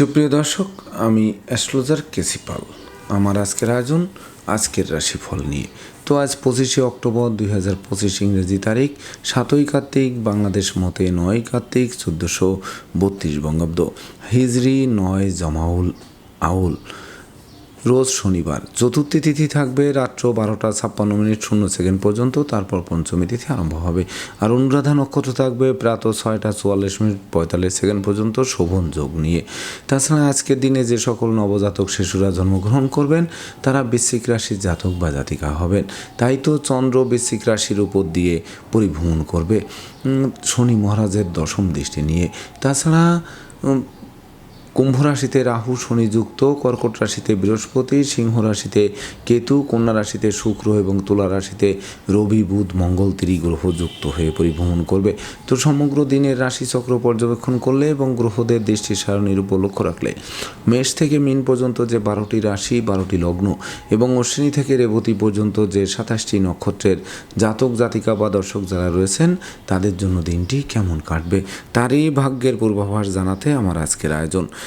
সুপ্রিয় দর্শক, আমি অ্যাস্ট্রোলজার কেসিপাল আমার আজকের আয়োজন, আজকের রাশিফল নিয়ে। তো আজ পঁচিশে অক্টোবর দুই হাজার পঁচিশ ইংরেজি তারিখ, সাতই কার্তিক, বাংলাদেশ মতে নয় কার্তিক, চোদ্দোশো বত্রিশ বঙ্গাব্দ। হিজরি নয় জমাউল আউল। রোজ শনিবার। চতুর্থী তিথি থাকবে রাত্র বারোটা ছাপ্পান্ন মিনিট শূন্য সেকেন্ড পর্যন্ত, তারপর পঞ্চমী তিথি আরম্ভ হবে। আর অনুরাধা নক্ষত্র থাকবে প্রাত ছয়টা চুয়াল্লিশ মিনিট পঁয়তাল্লিশ সেকেন্ড পর্যন্ত শোভন যোগ নিয়ে। তাছাড়া আজকের দিনে যে সকল নবজাতক শিশুরা জন্মগ্রহণ করবেন, তারা বৃশ্চিক রাশির জাতক বা জাতিকা হবেন। তাই তো চন্দ্র বৃশ্চিক রাশির উপর দিয়ে পরিভ্রমণ করবে। শনি মহারাজের দশম দৃষ্টি নিয়ে। তাছাড়া কুম্ভ রাশিতে রাহু শনি যুক্ত, কর্কট রাশিতে বৃহস্পতি, সিংহ রাশিতে কেতু, কন্যা রাশিতে শুক্র এবং তুলা রাশিতে রবি, বুধ, মঙ্গল ত্রিগ্রহ যুক্ত হয়ে পরিভ্রমণ করবে। তো সমগ্র দিনের রাশিচক্র পর্যবেক্ষণ করলে এবং গ্রহদের দৃষ্টি সারণীর উপর লক্ষ্য রাখলে মেষ থেকে মিন পর্যন্ত যে বারোটি রাশি, বারোটি লগ্ন এবং অশ্বিনী থেকে রেবতী পর্যন্ত যে সাতাশটি নক্ষত্রের জাতক, জাতিকা বা দর্শক যারা রয়েছেন, তাদের জন্য দিনটি কেমন কাটবে, তারই ভাগ্যের পূর্বাভাস জানাতে আমার আজকের আয়োজন।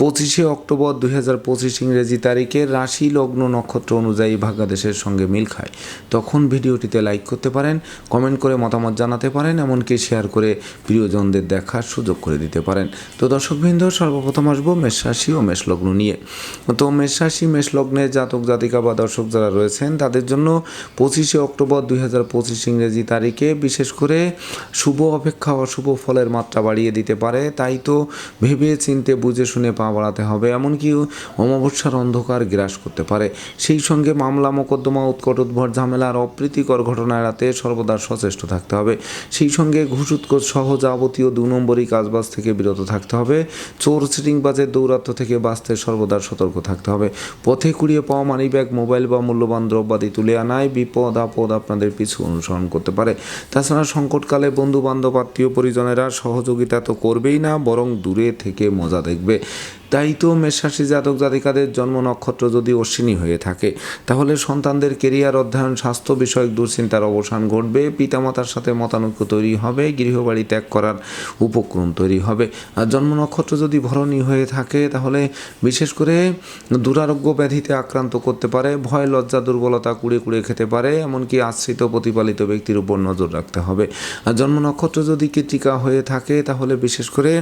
পঁচিশে অক্টোবর দুই হাজার পঁচিশ ইংরেজি তারিখে রাশি লগ্ন নক্ষত্র অনুযায়ী ভাগ্যাদেশের সঙ্গে মিল খায়। তখন ভিডিওটিতে লাইক করতে পারেন কমেন্ট করে মতামত জানাতে পারেন, এমনকি শেয়ার করে প্রিয়জনদের দেখার সুযোগ করে দিতে পারেন। তো দর্শকবৃন্দ, সর্বপ্রথম আসব মেষ রাশি ও মেষ লগ্ন নিয়ে। তো মেষ রাশি, মেষ লগ্নের জাতক, জাতিকা বা দর্শক যারা রয়েছেন, তাদের জন্য পঁচিশে অক্টোবর দুই হাজার পঁচিশ ইংরেজি তারিখে বিশেষ করে শুভ অপেক্ষা অশুভ ফলের মাত্রা বাড়িয়ে দিতে পারে। তাই তো ভেবে চিনতে বুঝে শুনে পা বাড়াতে হবে, এমনকি অমাবস্যার অন্ধকার গ্রাস করতে পারে। সেই সঙ্গে মামলা, মোকদ্দমা, উৎকট উদ্ভট আর অপ্রীতিকর ঘটনা এড়াতে সর্বদা সচেষ্ট থাকতে হবে। সেই সঙ্গে ঘুষ সহ যাবতীয় দু নম্বরই কাজবাজ থেকে বিরত থাকতে হবে। চোর সিটিংবাজের দৌরাত্ম থেকে বাঁচতে সর্বদা সতর্ক থাকতে হবে। পথে কুড়িয়ে পাওয়া মানি ব্যাগ মোবাইল বা মূল্যবান দ্রব্যাদি তুলে আনায় বিপদ আপদ আপনাদের পিছু অনুসরণ করতে পারে। তাছাড়া সংকটকালে বন্ধু বান্ধব আত্মীয় পরিজনেরা সহযোগিতা তো করবেই না, বরং দূরে থেকে মজা দেখবে। তাই তো মেষরাশি জাতক জাতিকাদের জন্ম নক্ষত্র যদি অশ্বিনী হয়ে থাকে, তাহলে সন্তানদের কেরিয়ার অধ্যয়ন, স্বাস্থ্য বিষয়ক দুশ্চিন্তার অবসান ঘটবে, পিতামাতার সাথে মতানৈক্য তৈরি হবে, গৃহবাড়ি ত্যাগ করার উপক্রম তৈরি হবে। আর জন্ম নক্ষত্র যদি ভরণী হয়ে থাকে, তাহলে বিশেষ করে দুরারোগ্য ব্যাধিতে আক্রান্ত করতে পারে, ভয়, লজ্জা, দুর্বলতা কুড়ে কুড়ে খেতে পারে, এমনকি আশ্রিত প্রতিপালিত ব্যক্তির উপর নজর রাখতে হবে। আর জন্ম নক্ষত্র যদি কৃতিকা হয়ে থাকে, তাহলে বিশেষ করে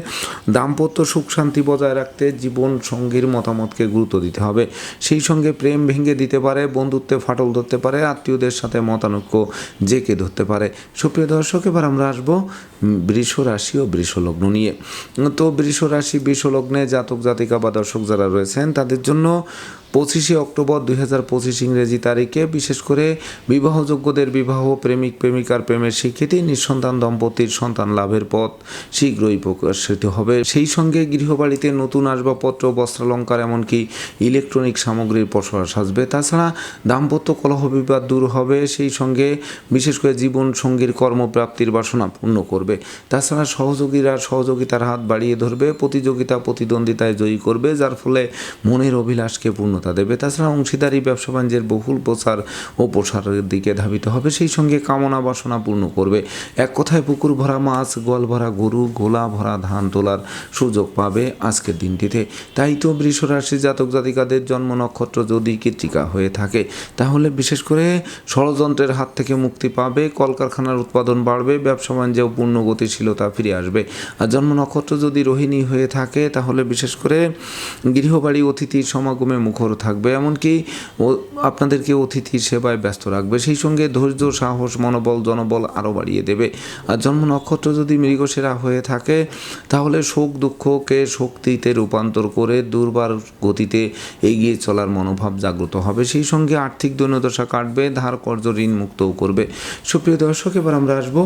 দাম্পত্য সুখ শান্তি বজায় রাখতে জীবন সঙ্গীর মতামতকে গুরুত্ব দিতে হবে। সেই সঙ্গে প্রেম ভেঙে দিতে পারে, বন্ধুত্বে ফাটল ধরতে পারে, আত্মীয়দের সাথে মতানৈক্য জেকে ধরতে পারে। সুপ্রিয় দর্শক, এবার আমরা আসব বৃষ রাশি ও বৃষলগ্ন নিয়ে। তো বৃষ রাশি, বৃষ লগ্নে জাতক জাতিকা বা দর্শক যারা রয়েছেন, তাদের জন্য পঁচিশে অক্টোবর দুই হাজার পঁচিশ ইংরেজি তারিখে বিশেষ করে বিবাহযোগ্যদের বিবাহ, প্রেমিক, প্রেমিকার প্রেমের স্বীকৃতি, নিঃসন্তান দম্পতির সন্তান লাভের পথ শীঘ্রই প্রকাশিত হবে। সেই সঙ্গে গৃহবাড়িতে নতুন আসবাবপত্র, বস্ত্রালঙ্কার, এমনকি ইলেকট্রনিক সামগ্রীর পসরা সাজবে। তাছাড়া দাম্পত্য কলহ বিবাদ দূর হবে। সেই সঙ্গে বিশেষ করে জীবন সঙ্গীর কর্মপ্রাপ্তির বাসনা পূর্ণ করবে। তাছাড়া সহযোগীরা সহযোগিতার হাত বাড়িয়ে ধরবে, প্রতিযোগিতা, প্রতিদ্বন্দ্বিতায় জয়ী করবে, যার ফলে মনের অভিলাষকে পূর্ণতা দেবে। তাছাড়া অংশীদারি, ব্যবসা বাণিজ্যের বহুল প্রসার ও প্রসারের দিকে ধাবিত হবে, সেই সঙ্গে কামনা বাসনা পূর্ণ করবে। এক কথায় পুকুর ভরা মাছ, গোয়াল ভরা গরু, গোলা ভরা ধান তোলার সুযোগ পাবে আজকের দিনটিতে। তাই তো বৃষ রাশি জাতক জাতিকাদের জন্ম নক্ষত্র যদি কৃত্রিকা হয়ে থাকে, তাহলে বিশেষ করে ষড়যন্ত্রের হাত থেকে মুক্তি পাবে, কলকারখানার উৎপাদন বাড়বে, ব্যবসা বাণিজ্যেও পূর্ণ গতিশীলতা ফিরে আসবে। আর জন্ম নক্ষত্র যদি রোহিণী হয়ে থাকে, তাহলে বিশেষ করে গৃহবাড়ি অতিথির সমাগমে মুখর থাকবে, এমনকি ও আপনাদেরকে অতিথির সেবায় ব্যস্ত রাখবে। সেই সঙ্গে ধৈর্য, সাহস, মনোবল, জনবল আরও বাড়িয়ে দেবে। আর জন্ম নক্ষত্র যদি মৃগসেরা হয়ে থাকে, তাহলে শোক, দুঃখকে শক্তিতে রূপান্তর করে দুর্বার গতিতে এগিয়ে চলার মনোভাব জাগ্রত হবে। সেই সঙ্গে আর্থিক দৈন্যদশা কাটবে, ধার কর্য ঋণ মুক্তও করবে। সুপ্রিয় দর্শক, এবার আমরা আসব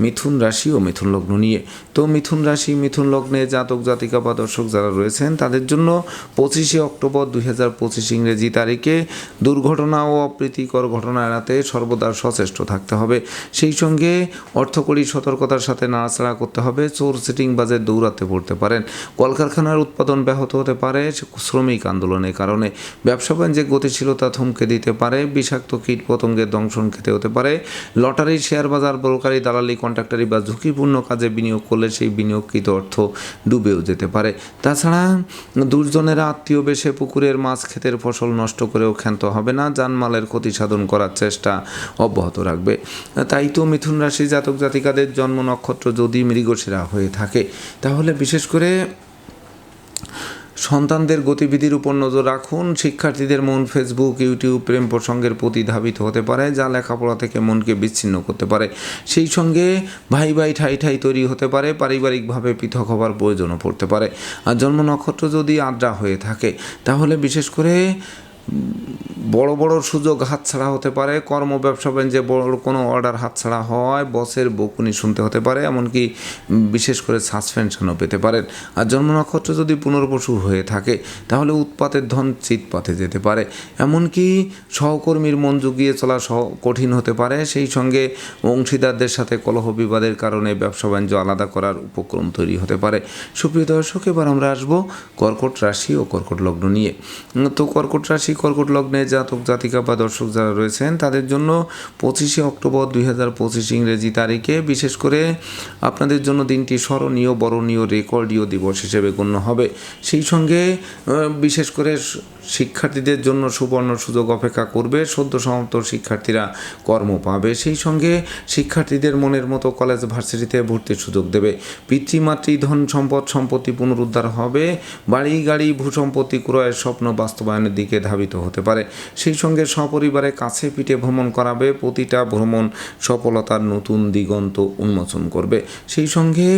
মিথুন রাশি ও মিথুন লগ্ন নিয়ে। তো মিথুন রাশি, মিথুন লগ্নে জাতক জাতিকা বা দর্শক যারা রয়েছেন, তাদের জন্য পঁচিশে অক্টোবর দুই হাজার পঁচিশ ইংরেজি তারিখে দুর্ঘটনা ও অপ্রীতিকর ঘটনা এড়াতে সর্বদা সচেষ্ট থাকতে হবে। সেই সঙ্গে অর্থকরী সতর্কতার সাথে নাড়াচাড়া করতে হবে। চোর সিটিং বাজে দৌড়াতে পড়তে পারেন। কলকারখানার উৎপাদন ব্যাহত হতে পারে শ্রমিক আন্দোলনের কারণে। ব্যবসা বাণিজ্যে গতিশীলতা থমকে দিতে পারে। বিষাক্ত কীট পতঙ্গের দংশন খেতে হতে পারে। লটারি শেয়ার বাজার ব্রোকারি দালালি, কন্ট্রাক্টারি বা ঝুঁকিপূর্ণ কাজে বিনিয়োগ করলে সেই বিনিয়োগকৃত অর্থ ডুবেও যেতে পারে। তাছাড়া দুর্জনেরা আত্মীয় বেশে পুকুরের মাছ ক্ষেতের ফসল নষ্ট করেও ক্ষান্ত হবে না, জানমালের ক্ষতি সাধন করার চেষ্টা অব্যাহত রাখবে। তাই তো মিথুন রাশি জাতক জাতিকাদের জন্ম নক্ষত্র যদি মৃগশিরা হয়ে থাকে, তাহলে বিশেষ করে সন্তানদের গতিবিধির উপর নজর রাখুন। শিক্ষার্থীদের মন ফেসবুক ইউটিউব প্রেম প্রসঙ্গের প্রতি ধাবিত হতে পারে, যা লেখাপড়া থেকে মনকে বিচ্ছিন্ন করতে পারে। সেই সঙ্গে ভাই ভাই ঠাই ঠাই তৈরি হতে পারে, পারিবারিকভাবে পৃথক হবার প্রয়োজনও পড়তে পারে। আর জন্ম নক্ষত্র যদি আড্ডা হয়ে থাকে, তাহলে বিশেষ করে বড় বড় সুযোগ হাতছাড়া হতে পারে, কর্ম ব্যবসা বাণিজ্যে বড় কোনো অর্ডার হাতছাড়া হয় বসের বকুনি শুনতে হতে পারে, এমনকি বিশেষ করে সাসপেনশনও পেতে পারেন। আর জন্ম নক্ষত্র যদি পুনর্বসু হয়ে থাকে, তাহলে উৎপাতের ধন চিৎপাতে যেতে পারে। এমনকি সহকর্মীর মন জুগিয়ে চলা সহ কঠিন হতে পারে, সেই সঙ্গে অংশীদারদের সাথে কলহ বিবাদের কারণে ব্যবসা বাণিজ্য আলাদা করার উপক্রম তৈরি হতে পারে। সুপ্রিয় দর্শক, এবার আমরা আসব কর্কট রাশি ও কর্কট লগ্ন নিয়ে। তো কর্কট রাশি কর্কট লগ্নে জাতক, জাতিকা বা দর্শক যারা রয়েছেন, তাদের জন্য পঁচিশে অক্টোবর দুই হাজার পঁচিশ ইংরেজি তারিখে বিশেষ করে আপনাদের জন্য দিনটি স্মরণীয়, বরণীয়, রেকর্ডীয় দিবস হিসেবে গণ্য হবে। সেই সঙ্গে বিশেষ করে শিক্ষার্থীদের জন্য সুবর্ণ সুযোগ অপেক্ষা করবে সদ্য সমাপ্ত শিক্ষার্থীরা কর্ম পাবে। সেই সঙ্গে শিক্ষার্থীদের মনের মতো কলেজ ভার্সিটিতে ভর্তির সুযোগ দেবে। পিতৃমাতৃ ধন সম্পদ সম্পত্তি পুনরুদ্ধার হবে। বাড়ি, গাড়ি ভূসম্পত্তি ক্রয়ের স্বপ্ন বাস্তবায়নের দিকে ধাবিত হতে পারে। সেই সঙ্গে সপরিবারে কাছে পিঠে ভ্রমণ করাবে। প্রতিটা ভ্রমণ সফলতার নতুন দিগন্ত উন্মোচন করবে। সেই সঙ্গে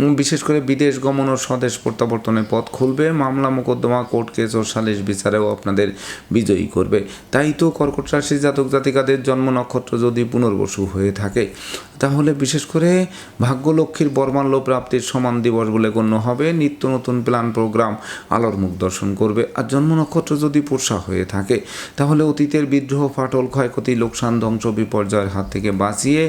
বিশেষ করে বিদেশ গমন ও স্বদেশ প্রত্যাবর্তনের পথ খুলবে। মামলা মোকদ্দমা, কোর্ট কেস ও সালিশ বিচারেও আপনাদের বিজয়ী করবে। তাই তো কর্কট রাশি জাতক জাতিকাদের জন্ম নক্ষত্র যদি পুনর্বসু হয়ে থাকে, তাহলে বিশেষ করে ভাগ্যলক্ষ্মীর বর্মাল্য প্রাপ্তির সমান দিবস বলে গণ্য হবে। নিত্য নতুন প্ল্যান প্রোগ্রাম, আলোর মুখ দর্শন করবে। আর জন্ম নক্ষত্র যদি পোষা হয়ে থাকে, তাহলে অতীতের বিদ্রোহ, ফাটল, ক্ষয়ক্ষতি, লোকসান, ধ্বংস, বিপর্যয়ের হাত থেকে বাঁচিয়ে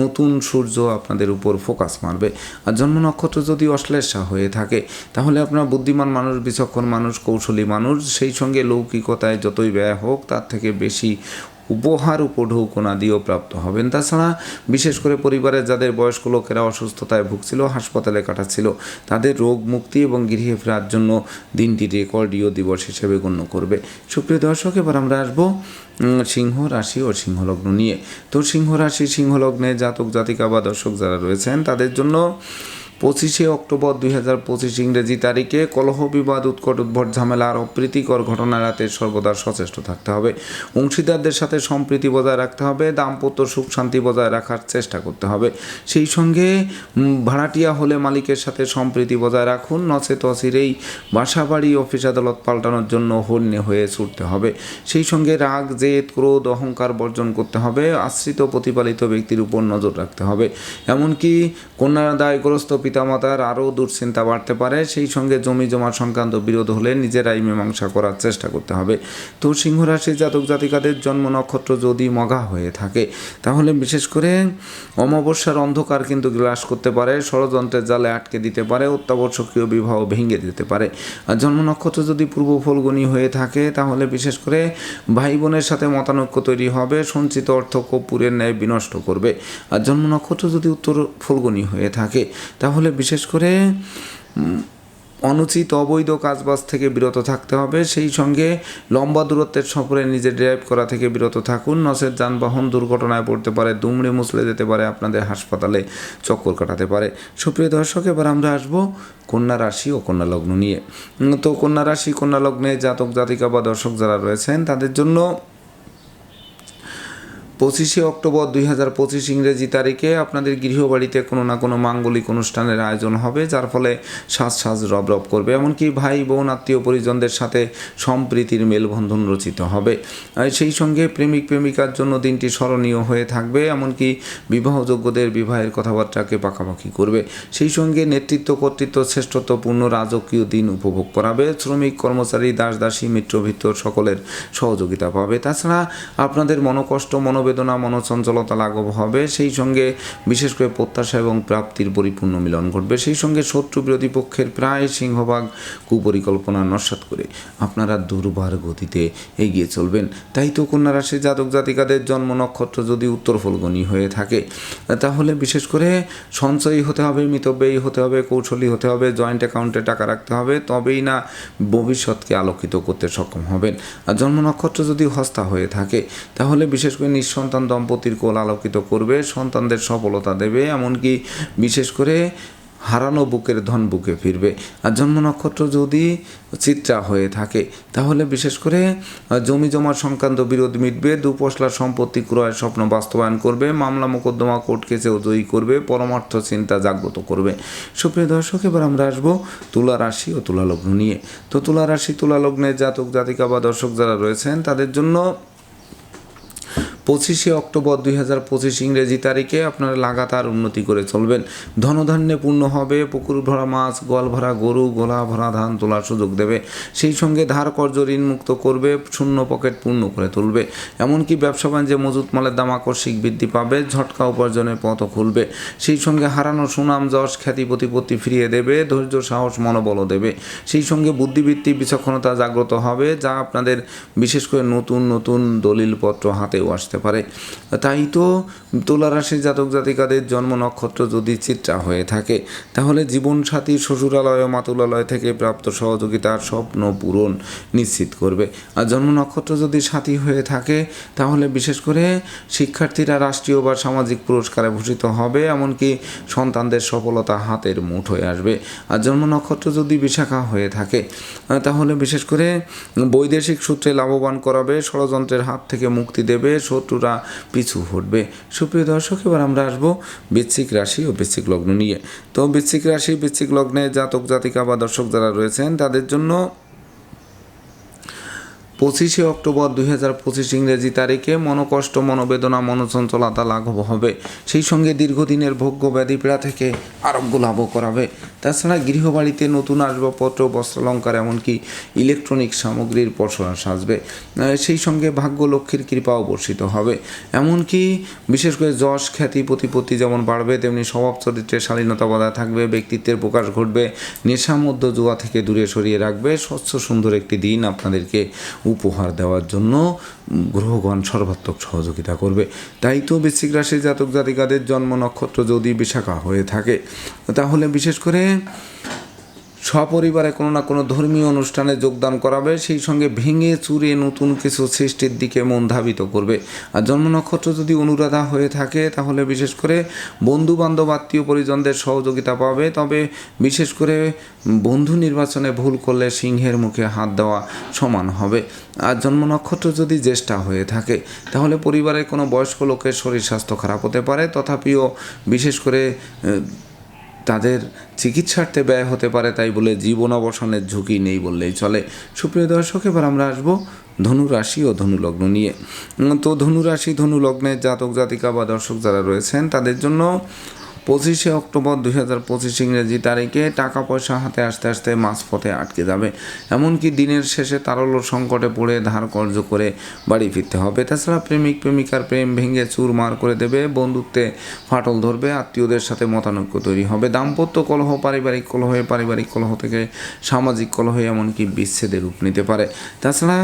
নতুন সূর্য আপনাদের উপর ফোকাস মারবে। আর জন্ম নক্ষত্র যদি অশ্লেষা হয়ে থাকে, তাহলে আপনার বুদ্ধিমান মানুষ, বিচক্ষণ মানুষ, কৌশলী মানুষ, সেই সঙ্গে লৌকিকতায় যতই ব্যয় হোক, তার থেকে বেশি উপহার উপঢৌকনা দিয়েও প্রাপ্ত হবেন। তাছাড়া বিশেষ করে পরিবারের যাদের বয়স্ক লোকেরা অসুস্থতায় ভুগছিল, হাসপাতালে কাটাচ্ছিল, তাদের রোগ মুক্তি এবং গৃহে ফেরার জন্য দিনটি রেকর্ডীয় দিবস হিসেবে গণ্য করবে। সুপ্রিয় দর্শক, এবার আমরা আসব সিংহ রাশি ও সিংহলগ্ন নিয়ে। তো সিংহ রাশি, সিংহলগ্নে জাতক জাতিকা বা দর্শক যারা রয়েছেন, তাদের জন্য পঁচিশে অক্টোবর দুই হাজার পঁচিশ ইংরেজি তারিখে কলহ বিবাদ, উৎকট উদ্ভট ঝামেলা আর অপ্রীতিকর ঘটনা এড়াতে সর্বদা সচেষ্ট থাকতে হবে। অংশীদারদের সাথে সম্প্রীতি বজায় রাখতে হবে, দাম্পত্য সুখ শান্তি বজায় রাখার চেষ্টা করতে হবে। সেই সঙ্গে ভাড়াটিয়া হলে মালিকের সাথে সম্প্রীতি বজায় রাখুন, নচেত অচিরেই বাসা বাড়ি অফিস আদালত পাল্টানোর জন্য হন্যে হয়ে ছুটতে হবে। সেই সঙ্গে রাগ, জেদ, ক্রোধ, অহংকার বর্জন করতে হবে, আশ্রিত প্রতিপালিত ব্যক্তির উপর নজর রাখতে হবে। এমনকি কন্যাদায়গ্রস্ত পিতামাতার আরও দুশ্চিন্তা বাড়তে পারে। সেই সঙ্গে জমি জমা সংক্রান্ত বিরোধ হলে নিজেরাই মীমাংসা করার চেষ্টা করতে হবে। তো সিংহ রাশির জাতক জাতিকাদের জন্ম নক্ষত্র যদি মগা হয়ে থাকে, তাহলে বিশেষ করে অমাবস্যার অন্ধকার কিন্তু গ্রাস করতে পারে, ষড়যন্ত্রের জালে আটকে দিতে পারে, অত্যাবশ্যকীয় বিবাহ ভেঙে দিতে পারে। আর জন্ম নক্ষত্র যদি পূর্ব ফলগুনি হয়ে থাকে, তাহলে বিশেষ করে ভাই বোনের সাথে মতানৈক্য তৈরি হবে, সঞ্চিত অর্থ কর্পূরের ন্যায় বিনষ্ট করবে। আর জন্ম নক্ষত্র যদি উত্তর ফলগুনি হয়ে থাকে, তাহলে বিশেষ করে অনুচিত অবৈধ কাজবাজ থেকে বিরত থাকতে হবে। সেই সঙ্গে লম্বা দূরত্বের সফরে নিজে ড্রাইভ করা থেকে বিরত থাকুন। নচেত যানবাহন দুর্ঘটনায় পড়তে পারে, দুমড়ে মুচলে যেতে পারে, আপনাদের হাসপাতালে চক্কর কাটাতে পারে। সুপ্রিয় দর্শক, এবার আমরা আসব কন্যা রাশি ও কন্যা লগ্ন নিয়ে। তো কন্যা রাশি, কন্যা লগ্নে জাতক জাতিকা বা দর্শক যারা রয়েছেন, তাদের জন্য পঁচিশে অক্টোবর দুই হাজার পঁচিশ ইংরেজি তারিখে আপনাদের গৃহবাড়িতে কোনো না কোনো মাঙ্গলিক অনুষ্ঠানের আয়োজন হবে, যার ফলে সাজ সাজ রব রব করবে। এমনকি ভাই, বোন, আত্মীয় পরিজনদের সাথে সম্প্রীতির মেলবন্ধন রচিত হবে। সেই সঙ্গে প্রেমিক প্রেমিকার জন্য দিনটি স্মরণীয় হয়ে থাকবে। এমনকি বিবাহযোগ্যদের বিবাহের কথাবার্তাকে পাকাপাকি করবে। সেই সঙ্গে নেতৃত্ব, কর্তৃত্ব, শ্রেষ্ঠত্বপূর্ণ রাজকীয় দিন উপভোগ করাবে। শ্রমিক, কর্মচারী, দাস, দাসী মিত্রভিত্ত সকলের সহযোগিতা পাবে। তাছাড়া আপনাদের মনোকষ্ট মনোবেদনা মনোচঞ্চলতা লাঘব হবে। সেই সঙ্গে বিশেষ করে প্রত্যাশা এবং প্রাপ্তির পরিপূর্ণ মিলন ঘটবে। সেই সঙ্গে শত্রু বিরোধী পক্ষের প্রায় সিংহভাগ কুপরিকল্পনা নস্বাত করে আপনারা দুর্বার গতিতে এগিয়ে চলবেন। তাই তো কন্যা রাশি জাতক জাতিকাদের জন্ম নক্ষত্র যদি উত্তর ফলগনি হয়ে থাকে, তাহলে বিশেষ করে সঞ্চয়ী হতে হবে, মিতব্যয়ী হতে হবে, কৌশলী হতে হবে জয়েন্ট অ্যাকাউন্টে টাকা রাখতে হবে, তবেই না ভবিষ্যৎকে আলোকিত করতে সক্ষম হবেন। আর জন্ম নক্ষত্র যদি হস্তা হয়ে থাকে, তাহলে বিশেষ করে নিঃসন্তান দম্পতির কোল আলোকিত করবে, সন্তানদের সফলতা দেবে, এমনকি বিশেষ করে হারানো বুকের ধন বুকে ফিরবে। আর জন্ম নক্ষত্র যদি চিত্রা হয়ে থাকে, তাহলে বিশেষ করে জমি জমার সংক্রান্ত বিরোধ মিটবে দুপশলার সম্পত্তি ক্রয়ের স্বপ্ন বাস্তবায়ন করবে, মামলা মোকদ্দমা কোর্ট কেসেও জয়ী করবে, পরমার্থ চিন্তা জাগ্রত করবে। সুপ্রিয় দর্শক, এবার আমরা আসব তুলা রাশি ও তুলালগ্ন নিয়ে। তো তুলা রাশি তুলা লগ্নের জাতক জাতিকা বা দর্শক যারা রয়েছেন, তাদের জন্য পঁচিশে অক্টোবর দুই হাজার পঁচিশ ইংরেজি তারিখে আপনারা লাগাতার উন্নতি করে চলবেন। ধনধান্যে পূর্ণ হবে, পুকুর ভরা মাছ, গোয়াল ভরা গরু, গোলা ভরা ধান তোলার সুযোগ দেবে। সেই সঙ্গে ধার কর্য ঋণ মুক্ত করবে, শূন্য পকেট পূর্ণ করে তুলবে। এমনকি ব্যবসা বাণিজ্যে মজুত মালের দাম আকস্মিক বৃদ্ধি পাবে, ঝটকা উপার্জনের পথও খুলবে। সেই সঙ্গে হারানো সুনাম, যশ, খ্যাতি, প্রতিপত্তি ফিরিয়ে দেবে, ধৈর্য, সাহস, মনোবলও দেবে। সেই সঙ্গে বুদ্ধিবৃত্তি, বিচক্ষণতা জাগ্রত হবে, যা আপনাদের বিশেষ করে নতুন নতুন দলিলপত্র হাতেও আসতে পারে। তাই তো তুলা রাশির জাতক জাতিকাদের জন্ম নক্ষত্র যদি চিত্রা হয়ে থাকে, তাহলে জীবনসাথী শ্বশুরালয় মাতুলালয় থেকে প্রাপ্ত সহযোগিতার স্বপ্ন পূরণ নিশ্চিত করবে। আর জন্ম নক্ষত্র যদি সাথী হয়ে থাকে, তাহলে বিশেষ করে শিক্ষার্থীরা রাষ্ট্রীয় বা সামাজিক পুরস্কারে ভূষিত হবে, এমনকি সন্তানদের সফলতা হাতের মুঠোয় আসবে। আর জন্ম নক্ষত্র যদি বিশাখা হয়ে থাকে তাহলে বিশেষ করে বৈদেশিক সূত্রে লাভবান করাবে, ষড়যন্ত্রের হাত থেকে মুক্তি দেবে শত্রুরা পিছু হটবে। সুপ্রিয় দর্শক, এবার আমরা আসব বৃশ্চিক রাশি ও বৃশ্চিক লগ্ন নিয়ে। তো বৃশ্চিক রাশি, বৃশ্চিক লগ্নে জাতক জাতিকা বা দর্শক যারা রয়েছেন, তাদের জন্য পঁচিশে অক্টোবর দুই হাজার পঁচিশ ইংরেজি তারিখে মনোকষ্ট, মনোবেদনা, মনোচঞ্চলতা লাঘব হবে। সেই সঙ্গে দীর্ঘদিনের ভোগ্য ব্যাধি পীড়া থেকে আরোগ্য লাভও করাবে। তাছাড়া গৃহবাড়িতে নতুন আসবাবপত্র, বস্ত্রালঙ্কার, এমনকি ইলেকট্রনিক সামগ্রীর পসরা সাজবে। সেই সঙ্গে ভাগ্য লক্ষ্মীর কৃপাও বর্ষিত হবে। এমনকি বিশেষ করে যশ, খ্যাতি, প্রতিপত্তি যেমন বাড়বে, তেমনি স্বভাব চরিত্রের শালীনতা বজায় থাকবে, ব্যক্তিত্বের প্রকাশ ঘটবে, নেশা মধ্য জুয়া থেকে দূরে সরিয়ে রাখবে। স্বচ্ছ সুন্দর একটি দিন আপনাদেরকে উপহার দেওয়ার জন্য গ্রহগণ সর্বাত্মক সহযোগিতা করবে। তাই তো বৃশ্চিক রাশির জাতক জাতিকাদের জন্ম নক্ষত্র যদি বিশাখা হয়ে থাকে, তাহলে বিশেষ করে সপরিবারে কোনো না কোনো ধর্মীয় অনুষ্ঠানে যোগদান করাবে, সেই সঙ্গে ভেঙে চুরে নতুন কিছু সৃষ্টির দিকে মন ধাবিত করবে। আর জন্ম নক্ষত্র যদি অনুরাধা হয়ে থাকে, তাহলে বিশেষ করে বন্ধু বান্ধব আত্মীয় পরিজনদের সহযোগিতা পাবে। তবে বিশেষ করে বন্ধু নির্বাচনে ভুল করলে সিংহের মুখে হাত দেওয়া সমান হবে। আর জন্ম নক্ষত্র যদি জ্যেষ্ঠা হয়ে থাকে, তাহলে পরিবারের কোনো বয়স্ক লোকের শরীর স্বাস্থ্য খারাপ হতে পারে। তথাপিও বিশেষ করে তাদের চিকিৎসার্থে ব্যয় হতে পারে তাই বলে জীবন অবসানের ঝুঁকি নেই বললেই চলে। সুপ্রিয় দর্শক, এবার আমরা আসব ধনু রাশি ও ধনুলগ্ন নিয়ে। তো ধনু রাশি ধনু লগ্নের জাতক জাতিকা বা দর্শক যারা রয়েছেন, তাদের জন্য পঁচিশে অক্টোবর দুই হাজার পঁচিশ ইংরেজি তারিখে টাকা পয়সা হাতে আসতে আসতে মাঝপথে আটকে যাবে। এমনকি দিনের শেষে তারল্য সংকটে পড়ে ধার কর্য করে বাড়ি ফিরতে হবে। তাছাড়া প্রেমিক, প্রেমিকার প্রেম ভেঙে চুরমার করে দেবে, বন্ধুত্বে ফাটল ধরবে, আত্মীয়দের সাথে মতানৈক্য তৈরি হবে। দাম্পত্য কলহ, পারিবারিক কলহে, পারিবারিক কলহ থেকে সামাজিক কলহে এমনকি বিচ্ছেদের রূপ নিতে পারে। তাছাড়া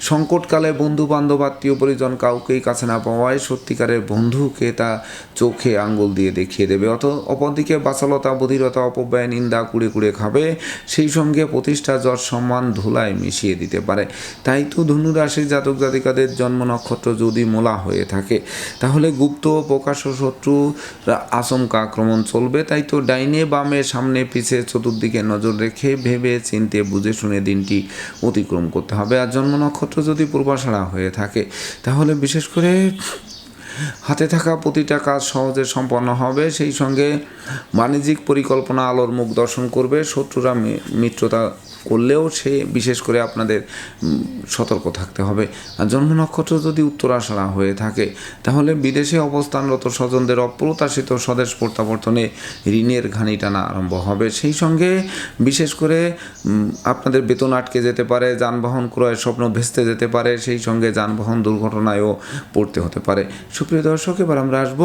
সংকটকালে বন্ধু বান্ধব আত্মীয় পরিজন কাউকেই কাছে না পাওয়ায় সত্যিকারের বন্ধুকে তা চোখে আঙ্গুল দিয়ে দেখিয়ে দেবে। অত অপরদিকে বাচালতা, বধিরতা, অপব্যয়, নিন্দা, কুড়ে কুড়ে খাবে। সেই সঙ্গে প্রতিষ্ঠা, যশ, সম্মান ধুলায় মিশিয়ে দিতে পারে। তাই তো ধনুরাশির জাতক জাতিকাদের জন্ম নক্ষত্র যদি মোলা হয়ে থাকে, তাহলে গুপ্ত, প্রকাশ্য শত্রু আশঙ্কা আক্রমণ চলবে। তাই তো ডাইনে বামে সামনে পিছে চতুর্দিকে নজর রেখে ভেবে চিনতে বুঝে শুনে দিনটি অতিক্রম করতে হবে। আর জন্ম নক্ষত্র যদি পূর্বাশাড়া হয়ে থাকে, তাহলে বিশেষ করে হাতে থাকা প্রতিটা কাজ সহজে সম্পন্ন হবে। সেই সঙ্গে বাণিজ্যিক পরিকল্পনা আলোর মুখ দর্শন করবে। শত্রুরা মিত্রতা করলেও সে বিশেষ করে আপনাদের সতর্ক থাকতে হবে। আর জন্ম নক্ষত্র যদি উত্তরাশাড়া হয়ে থাকে, তাহলে বিদেশে অবস্থানরত স্বজনদের অপ্রত্যাশিত স্বদেশ প্রত্যাবর্তনে ঋণের ঘানি টানা আরম্ভ হবে। সেই সঙ্গে বিশেষ করে আপনাদের বেতন আটকে যেতে পারে, যানবাহন ক্রয়ের স্বপ্ন ভেস্তে যেতে পারে, সেই সঙ্গে যানবাহন দুর্ঘটনায়ও পড়তে হতে পারে। সুপ্রিয় দর্শক, এবার আমরা আসব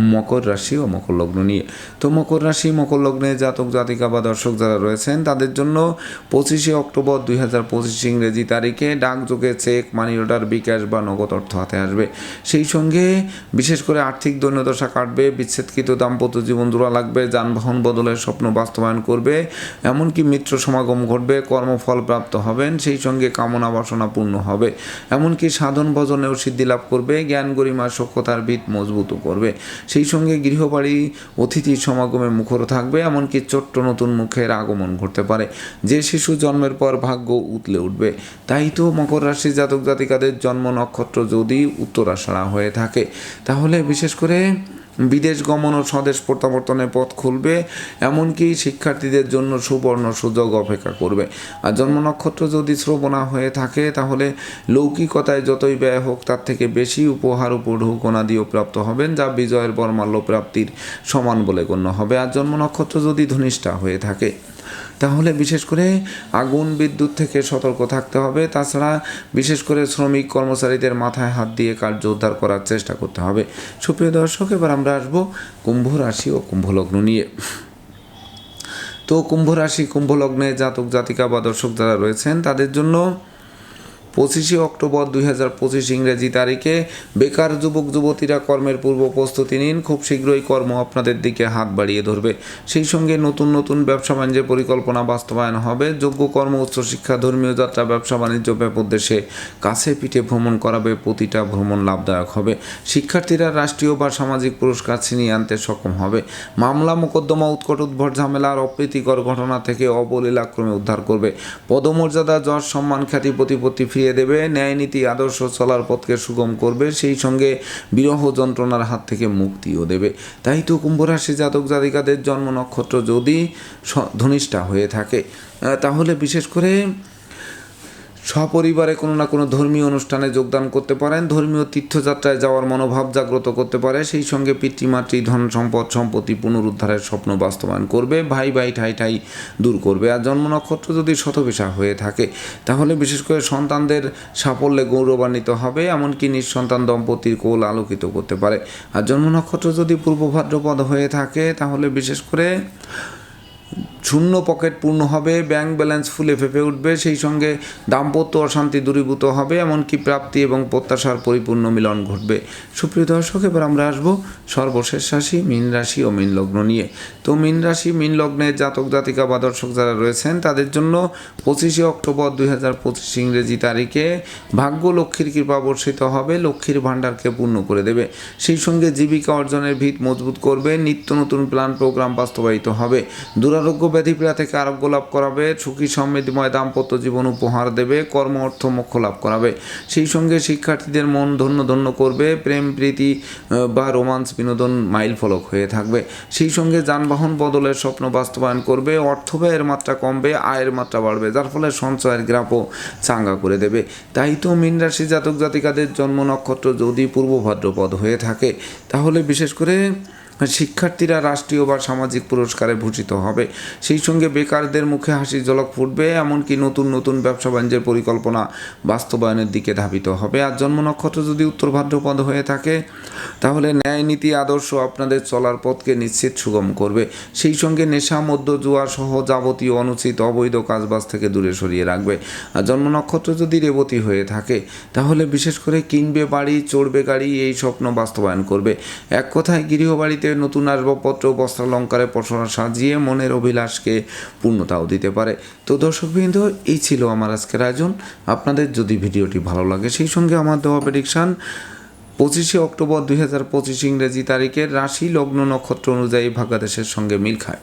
মকর রাশি ও মকর লগ্ন নিয়ে। তো মকর রাশি, মকর লগ্নে জাতক, জাতিকা বা দর্শক যারা রয়েছেন, তাদের জন্য পঁচিশে অক্টোবর দুই হাজার পঁচিশ ইংরেজি তারিখে ডাকযোগে চেক, মানি অর্ডার, বিকাশ বা নগদ অর্থ হাতে আসবে। সেই সঙ্গে বিশেষ করে আর্থিক দৈন্যদশা কাটবে, বিচ্ছেদকৃত দাম্পত্য জীবন জোড়া লাগবে, যানবাহন বদলের স্বপ্ন বাস্তবায়ন করবে, এমনকি মিত্র সমাগম ঘটবে, কর্মফল প্রাপ্ত হবেন, সেই সঙ্গে কামনা বাসনা পূর্ণ হবে। এমনকি সাধন ভজনেও সিদ্ধি লাভ করবে, জ্ঞান গরিমা সক্ষতার ভিত মজবুত করবে। সেই সঙ্গে গৃহবাড়ি অতিথির সমাগমে মুখর থাকবে, এমনকি ছোট্ট নতুন মুখের আগমন ঘটতে পারে। যে শিশু জন্মের পর ভাগ্য উতলে উঠবে, তাই তো মকর রাশির জাতক জাতিকাদের জন্ম নক্ষত্র যদি উত্তরাষাড়া হয়ে থাকে। তাহলে বিশেষ করে বিদেশ গমন ও স্বদেশ প্রত্যাবর্তনের পথ খুলবে, এমনকি শিক্ষার্থীদের জন্য সুবর্ণ সুযোগ অপেক্ষা করবে। আর জন্ম নক্ষত্র যদি শ্রবণা হয়ে থাকে, তাহলে লৌকিকতায় যতই ব্যয় হোক, তার থেকে বেশি উপহার উপঢৌকনা দিয়েও প্রাপ্ত হবেন, যা বিজয়ের বর্মাল্য প্রাপ্তির সমান বলে গণ্য হবে। আর জন্ম নক্ষত্র যদি ধনিষ্ঠা হয়ে থাকে তাহলে বিশেষ করে আগুন, বিদ্যুৎ থেকে সতর্ক থাকতে হবে। তাছাড়া বিশেষ করে শ্রমিক কর্মচারীদের মাথায় হাত দিয়ে কার্য উদ্ধার করার চেষ্টা করতে হবে। সুপ্রিয় দর্শক, এবার আমরা আসব কুম্ভ রাশি ও কুম্ভলগ্ন নিয়ে। তো কুম্ভ রাশি কুম্ভ লগ্নে জাতক জাতিকা বা দর্শক যারা রয়েছেন, তাদের জন্য পঁচিশে অক্টোবর দুই হাজার পঁচিশ ইংরেজি তারিখে বেকার যুবক, যুবতীরা কর্মের পূর্ব প্রস্তুতি নিন। খুব শীঘ্রই কর্ম আপনাদের দিকে হাত বাড়িয়ে ধরবে। সেই সঙ্গে নতুন নতুন ব্যবসা বাণিজ্যের পরিকল্পনা বাস্তবায়ন হবে। যোগ্য কর্ম উচ্চশিক্ষা ধর্মীয় যাত্রা, ব্যবসা বাণিজ্য ব্যাপদেশে কাছে পিঠে ভ্রমণ করাবে, প্রতিটা ভ্রমণ লাভদায়ক হবে। শিক্ষার্থীরা রাষ্ট্রীয় বা সামাজিক পুরস্কার ছিনিয়ে আনতে সক্ষম হবে। মামলা, মোকদ্দমা, উৎকট উদ্ভট ঝামেলার অপ্রীতিকর ঘটনা থেকে অবলীলাক্রমে উদ্ধার করবে। পদমর্যাদা, যশ, সম্মান, খ্যাতি, প্রতিপত্তি ফিরিয়ে দেবে। ন্যায় নীতি আদর্শ চলার পথকে সুগম করবে। সেই সঙ্গে বিরহ যন্ত্রণার হাত থেকে মুক্তিও দেবে। তাই তো কুম্ভরাশি জাতক জাতিকাদের জন্ম নক্ষত্র যদি ধনিষ্ঠা হয়ে থাকে তাহলে বিশেষ করে সপরিবারে কোনো না কোনো ধর্মীয় অনুষ্ঠানে যোগদান করতে পারেন, ধর্মীয় তীর্থযাত্রায় যাওয়ার মনোভাব জাগ্রত করতে পারে, সেই সঙ্গে পিতৃমাতৃ ধন সম্পদ সম্পত্তি পুনরুদ্ধারের স্বপ্ন বাস্তবায়ন করবে, ভাই ভাই ঠাই ঠাই দূর করবে। আর জন্ম নক্ষত্র যদি শতবিশা হয়ে থাকে, তাহলে বিশেষ করে সন্তানদের সাফল্যে গৌরবান্বিত হবে, এমনকি নিঃসন্তান দম্পতির কোল আলোকিত করতে পারে। আর জন্ম নক্ষত্র যদি পূর্ব ভাদ্রপদ হয়ে থাকে, তাহলে বিশেষ করে শূন্য পকেট পূর্ণ হবে ব্যাংক ব্যালেন্স ফুলে ফেপে উঠবে, সেই সঙ্গে দাম্পত্য অশান্তি দূরীভূত হবে, এমনকি প্রাপ্তি এবং প্রত্যাশার পরিপূর্ণ মিলন ঘটবে। সুপ্রিয় দর্শক, এবার আমরা আসব সর্বশেষ রাশি, মীন রাশি ও মীন লগ্ন নিয়ে। তো মীন রাশি, মীন লগ্নের জাতক জাতিকা বা দর্শক যারা রয়েছেন, তাদের জন্য পঁচিশে অক্টোবর দুই হাজার পঁচিশ ইংরেজি তারিখে ভাগ্য লক্ষ্মীর কৃপা বর্ষিত হবে, লক্ষ্মীর ভাণ্ডারকে পূর্ণ করে দেবে। সেই সঙ্গে জীবিকা অর্জনের ভিত মজবুত করবে, নিত্য নতুন প্ল্যান প্রোগ্রাম বাস্তবায়িত হবে। দুরারোগ্য ব্যাধি পীড়া থেকে আরোগ্য লাভ করাবে, সুখী সমৃদ্ধিময় দাম্পত্য জীবন উপহার দেবে, কর্ম, অর্থ, মোক্ষ লাভ করাবে। সেই সঙ্গে শিক্ষার্থীদের মন ধন্য ধন্য করবে, প্রেম, প্রীতি বা রোমান্স বিনোদন মাইল ফলক হয়ে থাকবে। সেই সঙ্গে যানবাহন বদলের স্বপ্ন বাস্তবায়ন করবে, অর্থ ব্যয়ের মাত্রা কমবে, আয়ের মাত্রা বাড়বে, যার ফলে সঞ্চয়ের গ্রাপও চাঙ্গা করে দেবে। তাই তো মীন রাশি জাতক জাতিকাদের জন্ম নক্ষত্র যদি পূর্ব ভাদ্রপদ হয়ে থাকে, তাহলে বিশেষ করে শিক্ষার্থীরা রাষ্ট্রীয় বা সামাজিক পুরস্কারে ভূষিত হবে। সেই সঙ্গে বেকারদের মুখে হাসি ঝলক ফুটবে, এমনকি নতুন নতুন ব্যবসা বাণিজ্যের পরিকল্পনা বাস্তবায়নের দিকে ধাবিত হবে। আর জন্ম নক্ষত্র যদি উত্তর ভাদ্রপদ হয়ে থাকে, তাহলে ন্যায় নীতি আদর্শ আপনাদের চলার পথকে নিশ্চিত সুগম করবে। সেই সঙ্গে নেশা মধ্য জুয়া সহ যাবতীয় অনুচিত অবৈধ কাজবাজ থেকে দূরে সরিয়ে রাখবে। আর জন্ম নক্ষত্র যদি রেবতী হয়ে থাকে, তাহলে বিশেষ করে কিনবে বাড়ি, চড়বে গাড়ি, এই স্বপ্ন বাস্তবায়ন করবে। এক কথায় গৃহবাড়িতে নতুন আসবাবপত্র বস্ত্রালঙ্কারে পসরা সাজিয়ে মনের অভিলাষকে পূর্ণতাও দিতে পারে। তো দর্শকবৃন্দ, এই ছিল আমার আজকের আয়োজন। আপনাদের যদি ভিডিওটি ভালো লাগে, সেই সঙ্গে আমার দেওয়া প্রেডিকশান পঁচিশে অক্টোবর দুই হাজার পঁচিশ ইংরেজি তারিখের রাশি লগ্ন নক্ষত্র অনুযায়ী ভাগ্যাদেশের সঙ্গে মিল খায়।